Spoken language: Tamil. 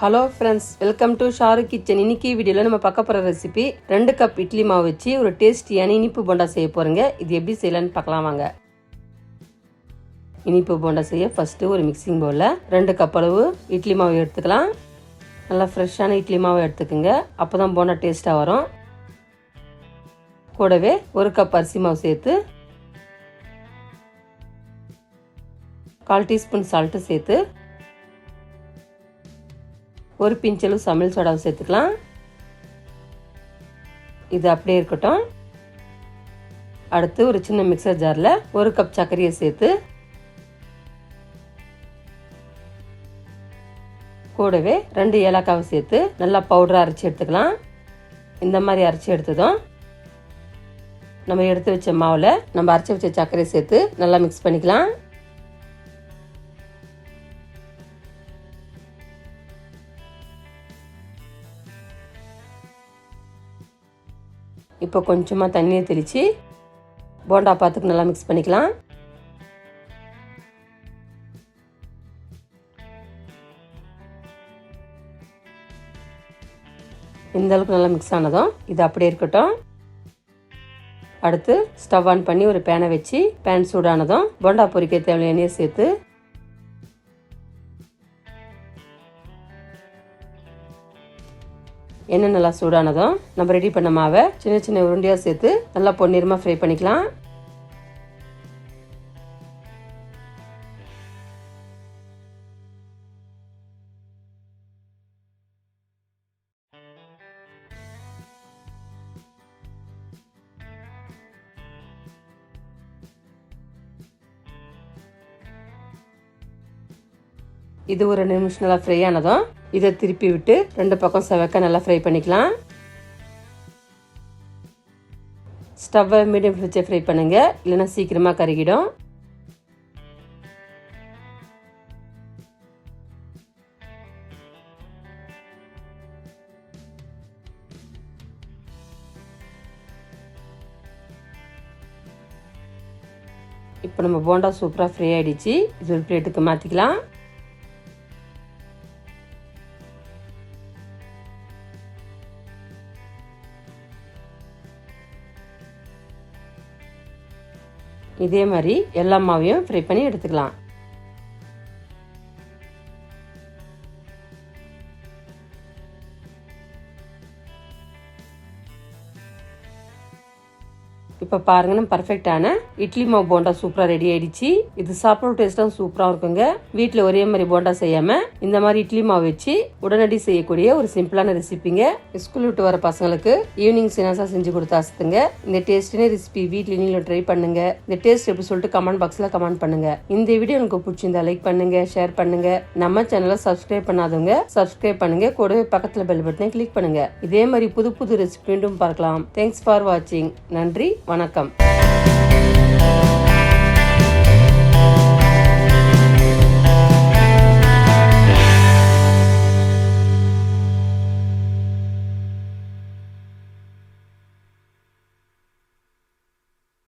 Hello friends welcome to Sharu kitchen இன்னைக்கு வீடியோவில் நம்ம பார்க்க போகிற ரெசிபி ரெண்டு கப் இட்லி மாவு வச்சு ஒரு டேஸ்டியான இனிப்பு போண்டா செய்ய போகிறோங்க இது எப்படி செய்யலான்னு பார்க்கலாம் வாங்க. இனிப்பு போண்டா செய்ய ஃபஸ்ட்டு ஒரு மிக்சிங் பவுலில் ரெண்டு கப் அளவு இட்லி மாவு எடுத்துக்கலாம். நல்லா ஃப்ரெஷ்ஷான இட்லி மாவு எடுத்துக்கோங்க. அப்போ தான் போண்டா டேஸ்ட்டாக வரும். கூடவே ஒரு கப் அரிசி மாவு சேர்த்து கால் டீஸ்பூன் சால்ட்டு சேர்த்து ஒரு பிஞ்சளவு சமையல் சோடாவை சேர்த்துக்கலாம். இது அப்படியே இருக்கட்டும். அடுத்து ஒரு சின்ன மிக்சர் ஜாரில் ஒரு கப் சர்க்கரையை சேர்த்து கூடவே ரெண்டு ஏலக்காவை சேர்த்து நல்லா பவுடராக அரைச்சி எடுத்துக்கலாம். இந்த மாதிரி அரைச்சி எடுத்ததும் நம்ம எடுத்து வச்ச மாவில் நம்ம அரைச்சி வச்ச சர்க்கரையை சேர்த்து நல்லா மிக்ஸ் பண்ணிக்கலாம். இப்போ கொஞ்சமாக தண்ணியை தெளித்து போண்டா பாத்துக்கு நல்லா மிக்ஸ் பண்ணிக்கலாம். இந்த அளவுக்கு நல்லா மிக்ஸ் ஆனதும் இது அப்படியே இருக்கட்டும். அடுத்து ஸ்டவ் ஆன் பண்ணி ஒரு பேனை வச்சு பேன் சூடானதும் போண்டா பொரிக்க தேவையான எண்ணெயை சேர்த்து எண்ணெய் நல்லா சூடானதும் நம்ம ரெடி பண்ண மாவை சின்ன சின்ன உருண்டையாக சேர்த்து நல்லா பொன்னிறமாக ஃப்ரை பண்ணிக்கலாம். இது ஒரு ரெண்டு நிமிஷம் நல்லா ஃப்ரை ஆனதும் இதை திருப்பி விட்டு ரெண்டு பக்கம் செவக்க நல்லா ஃப்ரை பண்ணிக்கலாம். ஸ்டவ்வை மீடியம் வச்சு ஃப்ரை பண்ணுங்க. இல்லைன்னா சீக்கிரமாக கருகிடும். இப்போ நம்ம போண்டா சூப்பராக ஃப்ரீ ஆகிடுச்சு இது ஒரு பிளேட்டுக்கு மாற்றிக்கலாம் இதே மாதிரி எல்லா மாவையும் ஃப்ரை பண்ணி எடுத்துக்கலாம். இப்போ பாருங்க நம்ம பர்ஃபெக்டான இட்லி மாவு போண்டா சூப்பராக ரெடி ஆயிடுச்சு. இது சாப்பிட டேஸ்ட்டும் சூப்பராக இருக்குங்க. வீட்டில் ஒரே மாதிரி போண்டா செய்யாமல் இந்த மாதிரி இட்லி மாவு வச்சு உடனடி செய்யக்கூடிய ஒரு சிம்பிளான ரெசிபிங்க ஸ்கூல் விட்டு வர பசங்களுக்கு ஈவினிங் சினாஸாக செஞ்சு கொடுத்து அசத்துங்க. இந்த டேஸ்டினே ரெசிபி வீட்டில் நீங்களும் ட்ரை பண்ணுங்க. இந்த டேஸ்ட் எப்படி சொல்லிட்டு கமெண்ட் பாக்ஸில் கமெண்ட் பண்ணுங்க. இந்த வீடியோ உங்களுக்கு பிடிச்சிருந்தா லைக் பண்ணுங்க ஷேர் பண்ணுங்க. நம்ம சேனலை சப்ஸ்கிரைப் பண்ணாதவங்க சப்ஸ்கிரைப் பண்ணுங்க. கூடவே பக்கத்தில் பெல் பட்டனை கிளிக் பண்ணுங்க. இதே மாதிரி புது புது ரெசிபி மீண்டும் பார்க்கலாம். தேங்க்ஸ் ஃபார் வாட்சிங் நன்றி. வணக்கம்.